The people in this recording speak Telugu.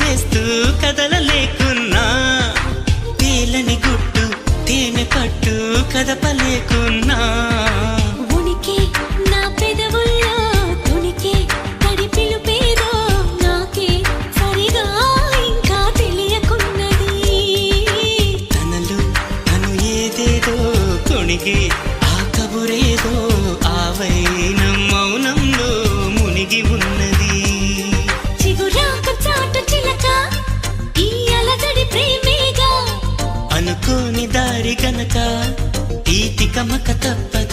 వేస్తూ కదలలేకున్నా తేలని గుట్టు తేనె పట్టు కదపలేకున్నా ఉనికి నా పెదవుల్లో తునికి తడి పిలుపేదో నాకే సరిగా ఇంకా తెలియకున్నది. తనలు తను ఏదేదో కొణిగి ఆ కబురేదో ఆ దారి గనక ఈతి కమక తప్పదుగా